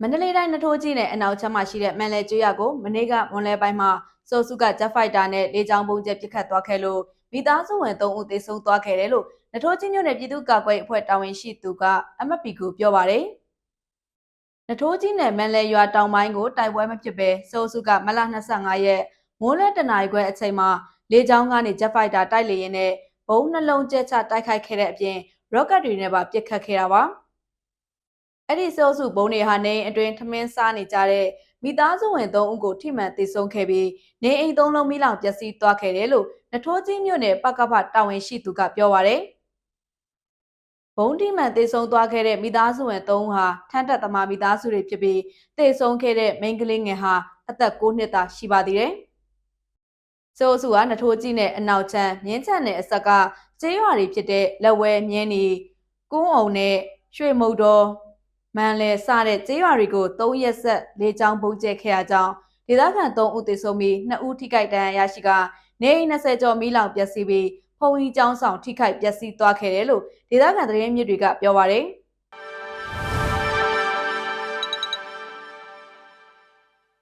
မန္တလေးတိုင်းနထိုးကြီးနဲ့အနောက်ချမ်းမှာရှိတဲ့မန်လဲကျွရကိုမနေ့ကမွန်လဲပိုင်းမှာစိုးစုကဂျက်ဖိုက်တာနဲ့လေကြောင်းပုံကျက်ပစ်ခတ်သွားခဲ့လို့မိသားစုဝင်3ဦးသေဆုံးသွားခဲ့တယ်လို့နထိုးကြီးမြို့နယ်ပြည်သူ့ကာကွယ်ရေးအဖွဲ့တာဝန်ရှိသူက MPP ကိုပြောပါတယ်။နထိုးကြီးနယ်မန်လဲရွာတောင်ပိုင်းကိုတိုက်ပွဲမဖြစ်ပဲစိုးစုကမလ25ရက်မိုးလဲတနာရီခွဲအချိန်မှာလေကြောင်းကနေဂျက်ဖိုက်တာတိုက်လေရင်နဲ့ဘုံနှလုံးကျက်ချတိုက်ခိုက်ခဲ့တဲ့အပြင်ရော့ကတ်တွေနဲ့ပါပစ်ခတ်ခဲ့တာပါ။ အဲ့ဒီစိုးစုဘုံတွေဟာနေအိမ်အတွင်းထမင်းစားနေကြတဲ့မိသားစုဝင်၃ဦးကိုထိမှန်သေဆုံးခဲ့ပြီးနေအိမ်သုံးလုံးမိလောင်ပျက်စီးသွားခဲ့တယ်လို့နထိုးကြီးမြို့နယ်ပကဖတာဝန်ရှိသူကပြောပါရယ်ဘုံတိမှန်သေဆုံးသွားခဲ့တဲ့မိသားစုဝင်၃ဦးဟာထန်းတက်သမားမိသားစုတွေဖြစ်ပြီးသေဆုံးခဲ့တဲ့မိန်းကလေးငယ်ဟာအသက်9နှစ်သာရှိပါသေးတယ်။စိုးစုဟာနထိုးကြီးနဲ့အနောက်ချမ်းမြင်းချမ်းနယ်အဆက်ကကျေးရွာတွေဖြစ်တဲ့လက်ဝဲမြင်းနီကုန်းအောင်နဲ့ရွှေမုတ်တော် မန်လဲစတဲ့ကျေးရွာတွေကို၃ရက်ဆက်လေးချောင်းပုံကျဲခဲ့ရကြောင်းဒေသခံ၃ဦးသေဆုံးပြီး2ဦးထိခိုက်ဒဏ်ရာရရှိကနေအိမ်20ကျော်မီးလောင်ပျက်စီးပြီးဖုံကြီးကျောင်းဆောင်ထိခိုက်ပျက်စီးသွားခဲ့တယ်လို့ဒေသခံသတင်းမြစ်တွေကပြောပါရယ်။